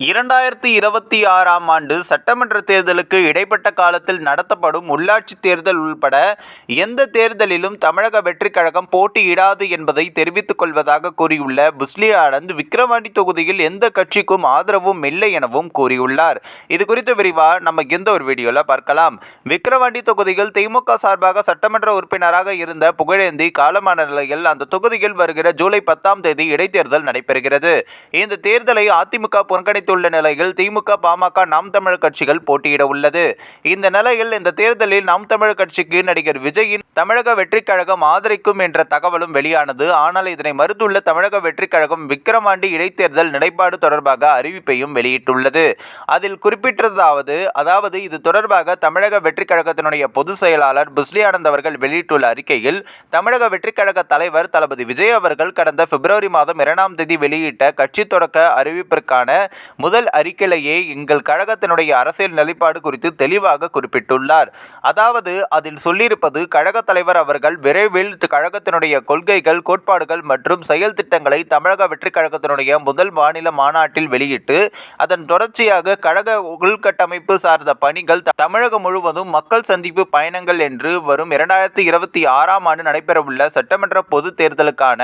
இரண்டாயிரத்தி இருபத்தி ஆறாம் ஆண்டு சட்டமன்ற தேர்தலுக்கு இடைப்பட்ட காலத்தில் நடத்தப்படும் உள்ளாட்சி தேர்தல் உள்பட எந்த தேர்தலிலும் தமிழக வெற்றிக் கழகம் போட்டியிடாது என்பதை தெரிவித்துக் கொள்வதாக கூறியுள்ள புஸ்லி ஆனந்த் விக்கிரவாண்டி தொகுதியில் எந்த கட்சிக்கும் ஆதரவும் இல்லை எனவும் கூறியுள்ளார். இது குறித்து விரிவாக நம்ம இந்த ஒரு வீடியோவில் பார்க்கலாம். விக்கிரவாண்டி தொகுதியில் திமுக சார்பாக சட்டமன்ற உறுப்பினராக இருந்த புகழேந்தி காலமான நிலையில் அந்த தொகுதியில் வருகிற ஜூலை பத்தாம் தேதி இடைத்தேர்தல் நடைபெறுகிறது. இந்த தேர்தலை அதிமுக புறக்கணித்துள்ள நிலையில் திமுக பாமக நாம் தமிழர் கட்சிகள் போட்டியிட உள்ளது. இந்த நிலையில் இந்த தேர்தலில் நாம் தமிழர் கட்சிக்கு நடிகர் விஜயின் தமிழக வெற்றிக் கழகம் ஆதரிக்கும் என்ற தகவலும் வெளியானது. ஆனால் இதனை மறுத்துள்ள தமிழக வெற்றிக் கழகம் விக்கிரவாண்டி இடைத்தேர்தல் நிலைப்பாடு தொடர்பாக அறிவிப்பையும் வெளியிட்டுள்ளது. அதில் குறிப்பிட்டதாவது அதாவது இது தொடர்பாக தமிழக வெற்றிக் கழகத்தினுடைய பொதுச் செயலாளர் புஸ்லி ஆனந்த் அவர்கள் வெளியிட்டுள்ள அறிக்கையில் தமிழக வெற்றிக் கழக தலைவர் தளபதி விஜய் அவர்கள் கடந்த பிப்ரவரி மாதம் இரண்டாம் தேதி வெளியிட்ட கட்சி தொடக்க அறிவிப்பிற்கான முதல் அறிக்கையிலேயே எங்கள் கழகத்தினுடைய அரசியல் நிலைப்பாடு குறித்து தெளிவாக குறிப்பிட்டுள்ளார். அதாவது அதில் சொல்லியிருப்பது கழக தலைவர் அவர்கள் விரைவில் கழகத்தினுடைய கொள்கைகள் கோட்பாடுகள் மற்றும் செயல் திட்டங்களை தமிழக வெற்றிக் கழகத்தினுடைய முதல் மாநில மாநாட்டில் வெளியிட்டு அதன் தொடர்ச்சியாக கழக உள்கட்டமைப்பு சார்ந்த பணிகள் தமிழகம் முழுவதும் மக்கள் சந்திப்பு பயணங்கள் என்று வரும் இரண்டாயிரத்தி இருபத்தி ஆறாம் ஆண்டு நடைபெறவுள்ள சட்டமன்ற பொது தேர்தலுக்கான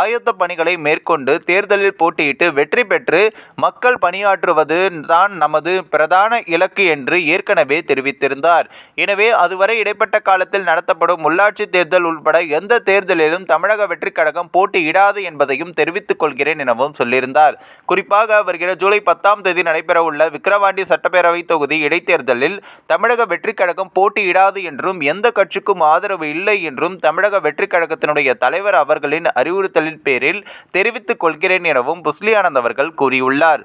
ஆயத்த பணிகளை மேற்கொண்டு தேர்தலில் போட்டியிட்டு வெற்றி பெற்று மக்கள் பணியாற்றுவது தான் நமது பிரதான இலக்கு என்று ஏற்கனவே தெரிவித்திருந்தார். எனவே அதுவரை இடைப்பட்ட காலத்தில் நடத்தப்படும் உள்ளாட்சி தேர்தல் உள்பட எந்த தேர்தலிலும் தமிழக வெற்றிக் கழகம் போட்டியிடாது என்பதையும் தெரிவித்துக் கொள்கிறேன் எனவும் சொல்லியிருந்தார். குறிப்பாக வருகிற ஜூலை பத்தாம் தேதி நடைபெறவுள்ள விக்கிரவாண்டி சட்டப்பேரவை தொகுதி இடைத்தேர்தலில் தமிழக வெற்றிக் கழகம் போட்டியிடாது என்றும் எந்த கட்சிக்கும் ஆதரவு இல்லை என்றும் தமிழக வெற்றிக் கழகத்தினுடைய தலைவர் அவர்களின் அறிவுறுத்தலின் பேரில் தெரிவித்துக் கொள்கிறேன் எனவும் புஸ்லியானந்த் அவர்கள் கூறியுள்ளார்.